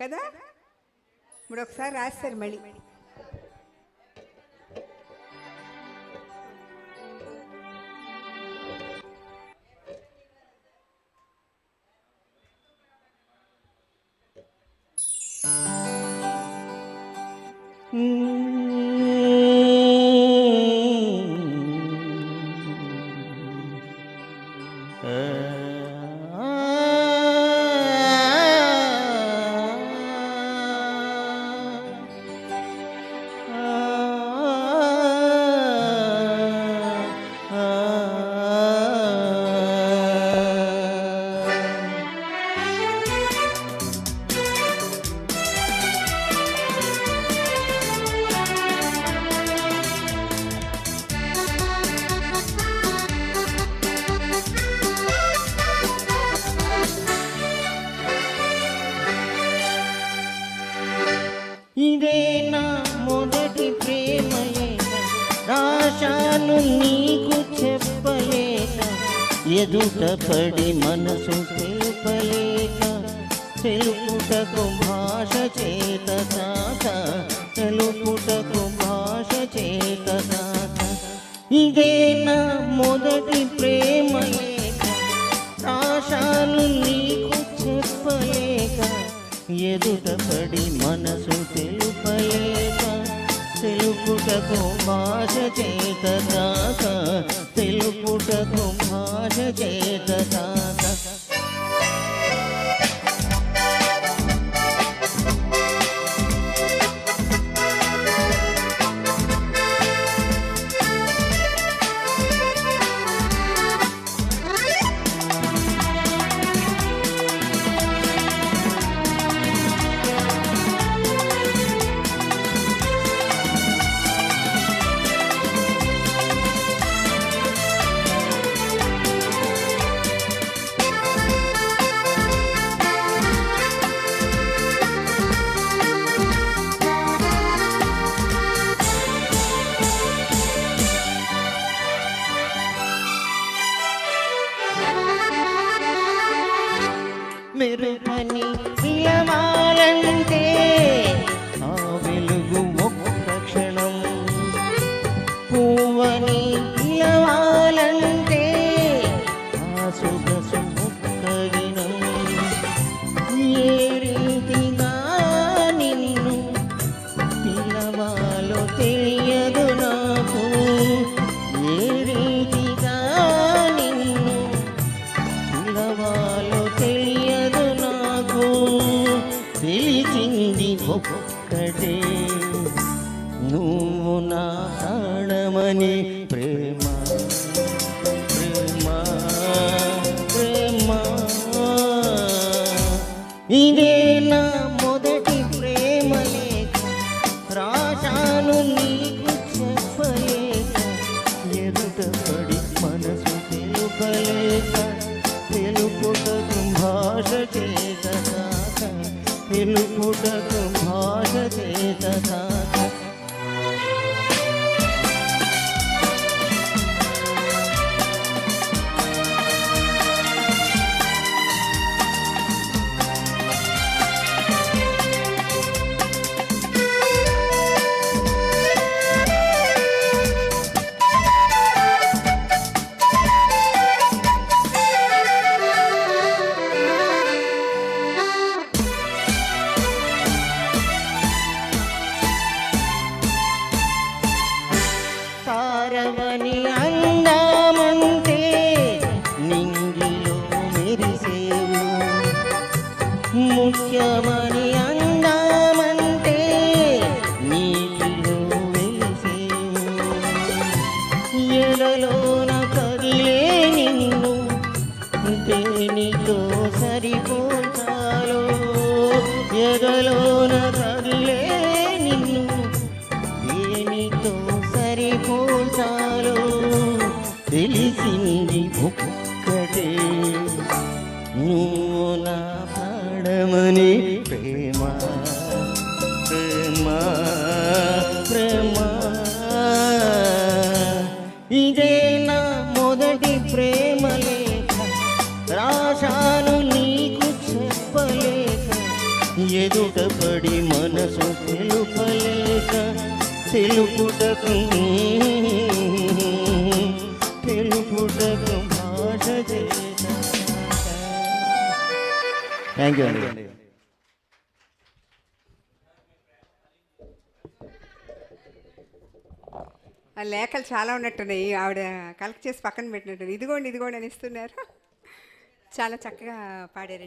కదా ఇప్పుడు ఒకసారి రాస్తారు మళ్ళీ ఇదే నా మొదటి ప్రేమయేన? రాశాను నీకు చెప్పలేక ఎదుట పడి మనసు తెలుపలేక తెలుపుటకు భాష చేత కాక తెలుపుటకు భాష చేత కాక ఇదే నా మొదటి ప్రేమయేక రాశాను నీకు ఎదుట పడి మనసు తెలుపలేక తెలుపుటకు భాష చేత మెరుపని నిలవాలంటే ఆ వెలుగు ఒక్క క్షణం. పువ్వని ఇలవాలంటే ఆ సుఖ ఒక్క ఏరి నా ప్రాణమని ప్రేమ ప్రేమ ప్రేమ. ఇదే నా మొదటి ప్రేమ లేఖ. రాశాను నీకు చెప్పలేక ఎదుట పడి మనసు తెలుపలేక తెలుపుట భాష చేత కాక భాష చేత కాక. తారవని అందామంటే నింగిలో మెరిసేవు. ముఖ్యమని అందామంటే నీలో వెలిసేవు ఎడలోన కదిలే నిన్ను దేనితో సరిపోతాలో? ఎగలోన తెలిసింది ఒక్కటే. నువ్వు నా ప్రాణమని ప్రేమ ప్రేమ ప్రేమ. ఇదే నా మొదటి ప్రేమ లేఖ. రాశాను నీకు చెప్పలేక ఎదుట పడి మనసు తెలుపలేక తెలుపుటకు తెలుపుటకు థ్యాంక్ యూ అండి ఆ లేఖలు చాలా ఉన్నట్టున్నాయి. ఆవిడ కలెక్ట్ చేసి పక్కన పెట్టినట్టు ఇదిగోండి ఇదిగోండి అని ఇస్తున్నారు. చాలా చక్కగా పాడారండి.